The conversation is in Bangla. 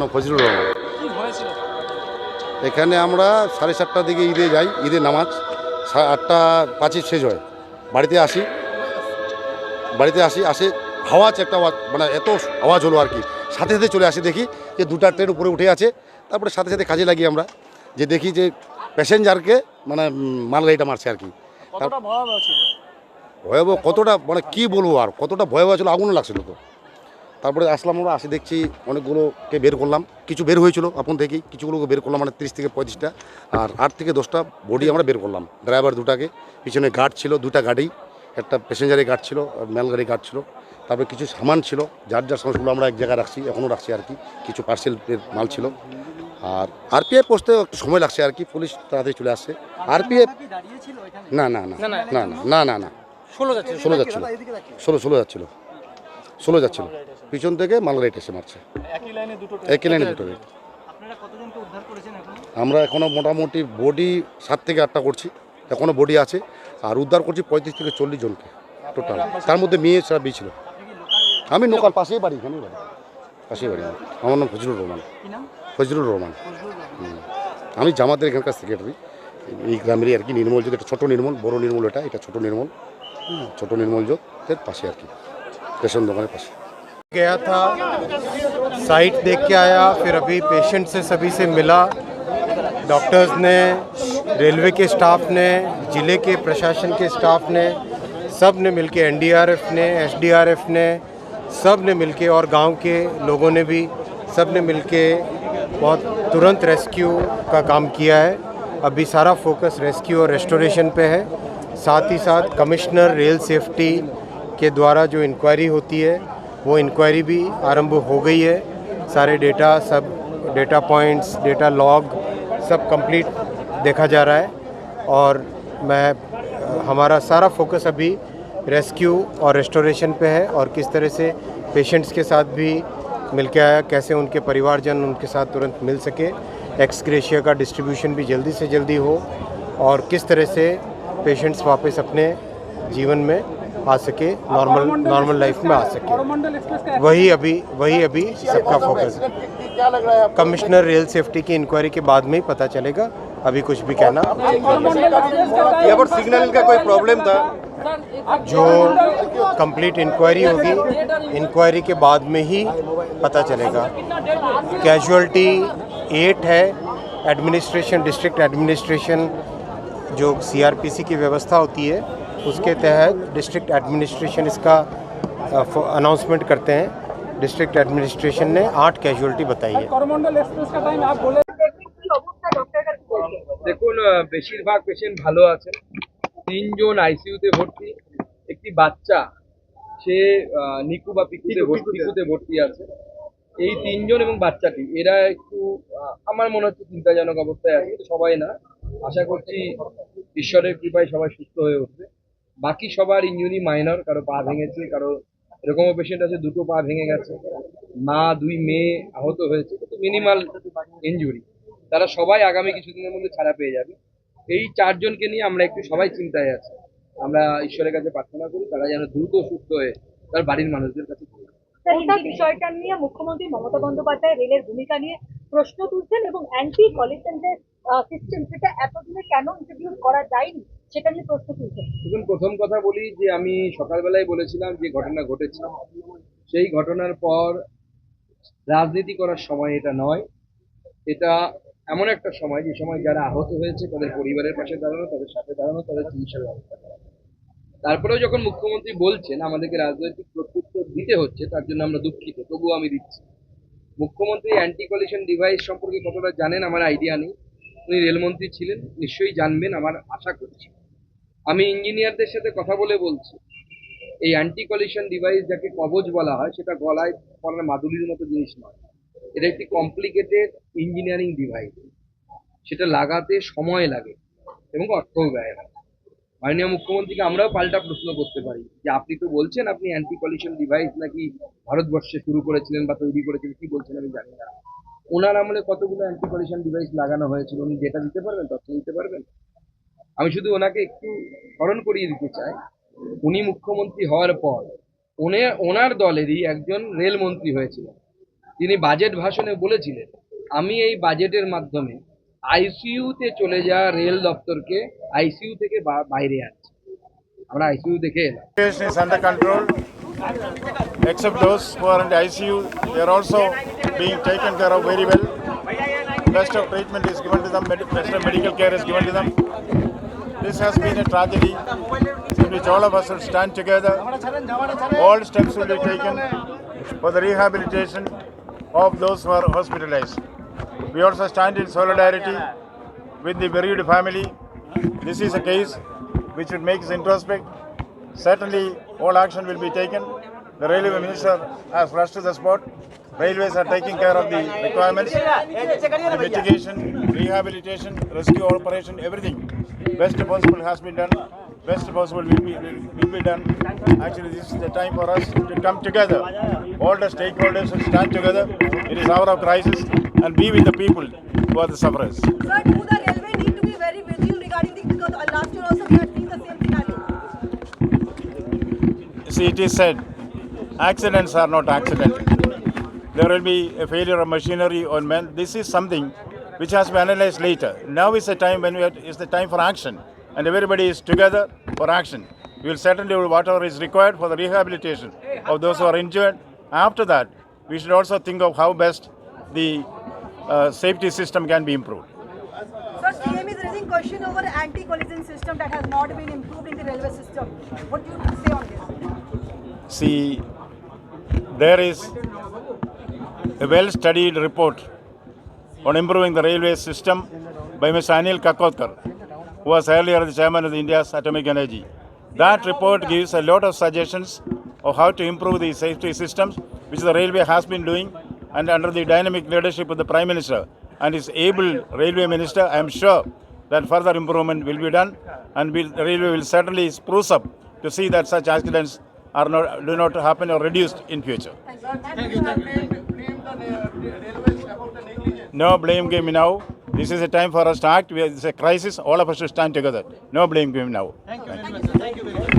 নাম ফজলুর রহমান এখানে আমরা সাড়ে সাতটার দিকে ঈদে যাই ঈদের নামাজ। সাড়ে আটটা পাঁচই শেষ হয়। বাড়িতে আসি। বাড়িতে আসি আসে আওয়াজ একটা আওয়াজ মানে এত আওয়াজ হলো আর কি। সাথে সাথে চলে আসি দেখি যে দুটা ট্রেন উপরে উঠে আছে। তারপরে সাথে সাথে কাজে লাগি আমরা যে দেখি যে প্যাসেঞ্জারকে মানে মালগাড়িটা মারছে আর কি। ভয়াবহ কতটা মানে কি বলব আর কতটা ভয়াবহ ছিল আগুন লাগছিল তো। তারপরে আসলাম আমরা আসি দেখছি অনেকগুলোকে বের করলাম কিছু বের হয়েছিল আপন থেকেই কিছুগুলোকে বের করলাম মানে তিরিশ থেকে পঁয়ত্রিশটা আর আট থেকে দশটা বডি আমরা বের করলাম ড্রাইভার দুটাকে পিছনে গার্ড ছিল দুটা গাড়ি একটা প্যাসেঞ্জারের গার্ড ছিল মেলগাড়ি গার্ড ছিল তারপরে কিছু সামান ছিল যার যার সামানগুলো আমরা এক জায়গায় রাখছি এখনও রাখছি আর কি কিছু পার্সেলের মাল ছিল আর আরপিএফ পৌঁছতে একটু সময় লাগছে আর কি পুলিশ তাড়াতাড়ি চলে আসছে আরপিএফ না না না না না না না না ষোলো যাচ্ছে ষোলো যাচ্ছিল ষোলো ষোলো যাচ্ছিল ষোলো যাচ্ছিল। পিছন থেকে মালগাড়িটা এসে মারছে। একই লাইনে দুটো এখন? আমরা এখনও মোটামুটি বডি সাত থেকে আটটা করছি। এখনও বডি আছে। আর উদ্ধার করছি পঁয়ত্রিশ থেকে চল্লিশ জনকে টোটাল। তার মধ্যে মেয়ে ছাড়া বিয়ে ছিল। আমি লোকাল পাশেই বাড়ি এখানেই বাড়ি। পাশেই বাড়ি। আমার। নাম ফজলুর রহমান। ফজলুর রহমান। আমি জামাতের এখানকার সেক্রেটারি এই গ্রামেরই আর কি নির্মল যোগ এটা ছোটো নির্মল বড় নির্মল এটা। এটা ছোটো নির্মল। ছোটো নির্মল যোগের পাশে আর কি। रेशन दुकान के पास। गया था साइट देख के आया, फिर अभी पेशेंट से सभी से मिला। डॉक्टर्स ने रेलवे के स्टाफ ने, ज़िले के प्रशासन के स्टाफ ने, सबने मिल के ने एसडीआरएफ ने, सबने मिल और गाँव के लोगों ने भी सबने मिल बहुत तुरंत रेस्क्यू का काम किया है। अभी सारा फोकस रेस्क्यू और रेस्टोरेशन पे है। साथ ही साथ कमिश्नर रेल सेफ्टी के द्वारा जो इंक्वायरी होती है, वो इंक्वायरी भी आरंभ हो गई है। सारे डेटा सब डेटा पॉइंट्स डेटा लॉग सब कंप्लीट देखा जा रहा है। और मैं, हमारा सारा फोकस अभी रेस्क्यू और रेस्टोरेशन पे है और किस तरह से पेशेंट्स के साथ भी मिल के आया, कैसे उनके परिवारजन उनके साथ तुरंत मिल सके। एक्सक्रेशिया का डिस्ट्रीब्यूशन भी जल्दी से जल्दी हो और किस तरह से पेशेंट्स वापस अपने जीवन में आ सके नॉर्मल नॉर्मल लाइफ में आ सके। वही अभी वही अभी सबका फोकस है कमिश्नर रेल सेफ्टी की इंक्वायरी के बाद में ही पता चलेगा। अभी कुछ भी कहना। यहाँ पर सिग्नल का कोई प्रॉब्लम था जो कंप्लीट इंक्वायरी होगी इंक्वायरी के बाद में ही पता चलेगा। कैजुअलिटी एट है। एडमिनिस्ट्रेशन डिस्ट्रिक्ट एडमिनिस्ट्रेशन जो सीआरपीसी की व्यवस्था होती है उसके तहत डिस्ट्रिक्ट एडमिनिस्ट्रेशन इसका अनाउंसमेंट करते हैं डिस्ट्रिक्ट एडमिनिस्ट्रेशन ने आठ कैजुअलिटी बताई है করমন্ডল এক্সপ্রেস का टाइम आप बोले দেখুন আহ, বেশিরভাগ পেশেন্ট ভালো আছেন তিনজন আইসিইউতে ভর্তি একটি বাচ্চা সে আহ, নিকু বা পিকুতে ভর্তি পিকুতে ভর্তি আছে এই তিনজন এবং বাচ্চাটি এরা একটু আহ, আমার মনে হচ্ছে চিন্তাজনক অবস্থায় আছে কিন্তু সবাই না আশা করছি ঈশ্বরের কৃপায় সবাই সুস্থ হয়ে উঠবে বাকি সবার ইঞ্জুরি মাইনর কারও পা ভেঙেছে, কারও এরকমও পেশেন্ট আছে, দুটো পা ভেঙে গেছে। মা, দুই মেয়ে আহত হয়েছে মিনিমাল ইঞ্জুরি তারা সবাই আগামী কিছুদিনের মধ্যে ছাড়া পেয়ে যাবে। এই চারজনকে নিয়ে আমরা একটু সবাই চিন্তায় আছি। আমরা ঈশ্বরের কাছে প্রার্থনা করি, তারা যেন দ্রুত সুস্থ হয়ে তার বাড়ির মানুষদের কাছে। বিষয়টা নিয়ে মুখ্যমন্ত্রী মমতা বন্দ্যোপাধ্যায় রেলের ভূমিকা নিয়ে প্রশ্ন তুলছেন এবং অ্যান্টি যে সিস্টেম সেটা এতদিনে কেন করা যায়নি? সেটা নিয়ে প্রশ্ন প্রথম কথা বলি যে আমি সকালবেলায় বলেছিলাম যে ঘটনা ঘটেছে। সেই ঘটনার পর রাজনীতি করার সময় এটা নয়। এটা এমন একটা সময়, যে সময় যারা আহত হয়েছে, তাদের পরিবারের পাশে দাঁড়ানো, তাদের সাথে দাঁড়ানো, তাদের চিকিৎসার ব্যবস্থা করা। তারপরেও যখন মুখ্যমন্ত্রী বলছেন, আমাদেরকে রাজনৈতিক প্রত্যুত্তর দিতে হচ্ছে, তার জন্য আমরা দুঃখিত, তবুও আমি দিচ্ছি। মুখ্যমন্ত্রী অ্যান্টি কলিশন ডিভাইস সম্পর্কে কতটা জানেন, আমার আইডিয়া নেই। উনি রেলমন্ত্রী ছিলেন, নিশ্চয়ই জানবেন, আমার আশা করছি। আমি ইঞ্জিনিয়ারদের সাথে কথা বলে বলছি। এই অ্যান্টি কলিশন ডিভাইস যাকে কবচ বলা হয়, সেটা গলায় পরার মাদুলির মতো জিনিস নয়। এটা একটি কমপ্লিকেটেড ইঞ্জিনিয়ারিং ডিভাইস সেটা লাগাতে সময় লাগে এবং অর্থও ব্যয় হয়। মাননীয় মুখ্যমন্ত্রীকে আমরাও পাল্টা প্রশ্ন করতে পারি যে, আপনি তো বলছেন আপনি অ্যান্টি কলিশন ডিভাইস নাকি ভারতবর্ষে শুরু করেছিলেন বা তৈরি করেছিলেন, কি বলছেন আমি জানি না। ওনার আমলে কতগুলো অ্যান্টি কলিশন ডিভাইস লাগানো হয়েছিল, উনি ডেটা দিতে পারবেন তথ্য দিতে পারবেন? আমি শুধু ওনাকে একটু স্মরণ করিয়ে দিতে চাই উনি মুখ্যমন্ত্রী হওয়ার পর উনি, ওনার দলেরই একজন রেলমন্ত্রী হয়েছিলেন। তিনি বাজেট ভাষণে বলেছিলেন, আমি এই বাজেটের মাধ্যমে আইসিইউতে চলে যাওয়া রেল দপ্তরকে আইসিইউ থেকে বাইরে আসছি আমরা আইসিইউ দেখে এলাম। This has been a tragedy in which all of us will stand together. All steps will be taken for the rehabilitation of those who are hospitalized. We also stand in solidarity with the bereaved family. This is a case which should make us introspect. Certainly, all action will be taken. The railway minister has rushed to the spot. Railways are taking care of the requirements, the mitigation, rehabilitation, rescue operation, everything. Best possible has been done. Best possible will be, will, be done. Actually, this is the time for us to come together. All the stakeholders should stand together. It is hour of crisis and be with the people who are the sufferers. Sir, do the railway need to be very vigilant regarding the, because last year also we had seen the same scenario. See, it is said, accidents are not accidental. There will be a failure of machinery or men. This is something which has to be analyzed later. Now is the time when we are, is the time for action, and everybody is together for action. We will certainly do whatever is required for the rehabilitation of those who are injured. After that, we should also think of how best the uh, safety system can be improved. Sir, CM is raising question over anti-collision system that has not been improved in the railway system. What do you say on this? See, there is a well studied report on improving the railway system by Mr. Anil Kakotkar, who was earlier the chairman of India's Atomic Energy. That report gives a lot of suggestions of how to improve the safety systems, which the railway has been doing, and under the dynamic leadership of the Prime Minister and his able railway minister, I am sure that further improvement will be done, and will, the railway will certainly spruce up to see that such accidents are not, do not happen or reduced in future. No blame game now. This is a time for us to act. We are- It's a crisis. All of us should stand together. No blame game now. Thank you.